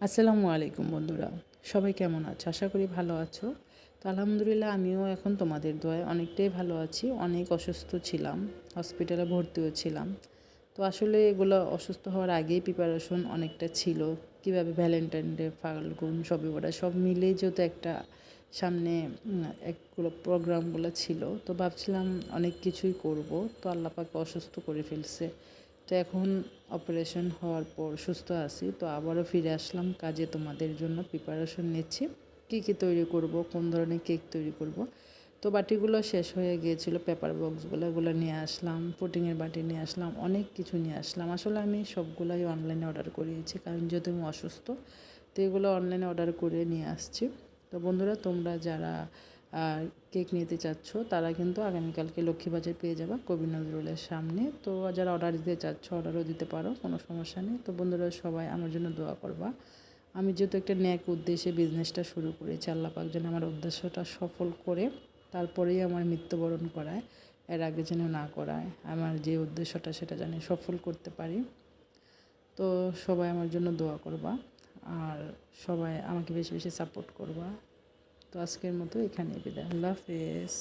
আসসালামু আলাইকুম বন্ধুরা। সবাই কেমন আছো? আশা করি ভালো আছো। তো আলহামদুলিল্লাহ আমিও এখন তোমাদের দোয়ায় অনেকটাই ভালো আছি। অনেক অসুস্থ ছিলাম, হসপিটালে ভর্তিও ছিলাম। তো আসলে এগুলো অসুস্থ হওয়ার আগেই প্রিপারেশন অনেকটা ছিল। কীভাবে ভ্যালেন্টাইন ডে ফাল্গুন সবে ওরা সব মিলেই যেহেতু একটা সামনে একগুলো প্রোগ্রামগুলো ছিল। তো ভাবছিলাম অনেক কিছুই করব। তো আল্লাপাকে অসুস্থ করে ফেলছে। তো এখন অপারেশন হওয়ার পর সুস্থ আছি, তো আবারও ফিরে আসলাম কাজে তোমাদের জন্য প্রিপারেশন নিচ্ছি। কী কী তৈরি করব, কোন ধরনের কেক তৈরি করব। তো বাটিগুলো শেষ হয়ে গিয়েছিল পেপার বক্সগুলো এগুলো নিয়ে আসলাম পুটিংয়ের বাটি নিয়ে আসলাম, অনেক কিছু নিয়ে আসলাম। আসলে আমি সবগুলোই অনলাইনে অর্ডার করিয়েছি, কারণ যেহেতু আমি অসুস্থ, তো এগুলো অনলাইনে অর্ডার করে নিয়ে আসছি। তো বন্ধুরা, তোমরা যারা কেক নিতে চাচ্ছ, তারা কিন্তু আগামীকালকে লক্ষ্মীবাজার পেয়ে যাবে কবি নজরুলের সামনে। তো যারা অর্ডার দিতে চাচ্ছ অর্ডারও দিতে পারো, কোনো সমস্যা নেই। তো বন্ধুরা, সবাই আমার জন্য দোয়া করবা। আমি যেহেতু একটা ন্যাক উদ্দেশ্যে বিজনেসটা শুরু করেছি, আল্লাপাক যেন আমার উদ্দেশ্যটা সফল করে, তারপরেই আমার মৃত্যুবরণ করায়, এর আগে যেন না করায়, আমার যে উদ্দেশ্যটা সেটা জানি সফল করতে পারি। তো সবাই আমার জন্য দোয়া করবা, আর সবাই আমাকে বেশি বেশি সাপোর্ট করবা। তো আজকের মতো এখানে বিদায়। আল্লাহ হাফেজ।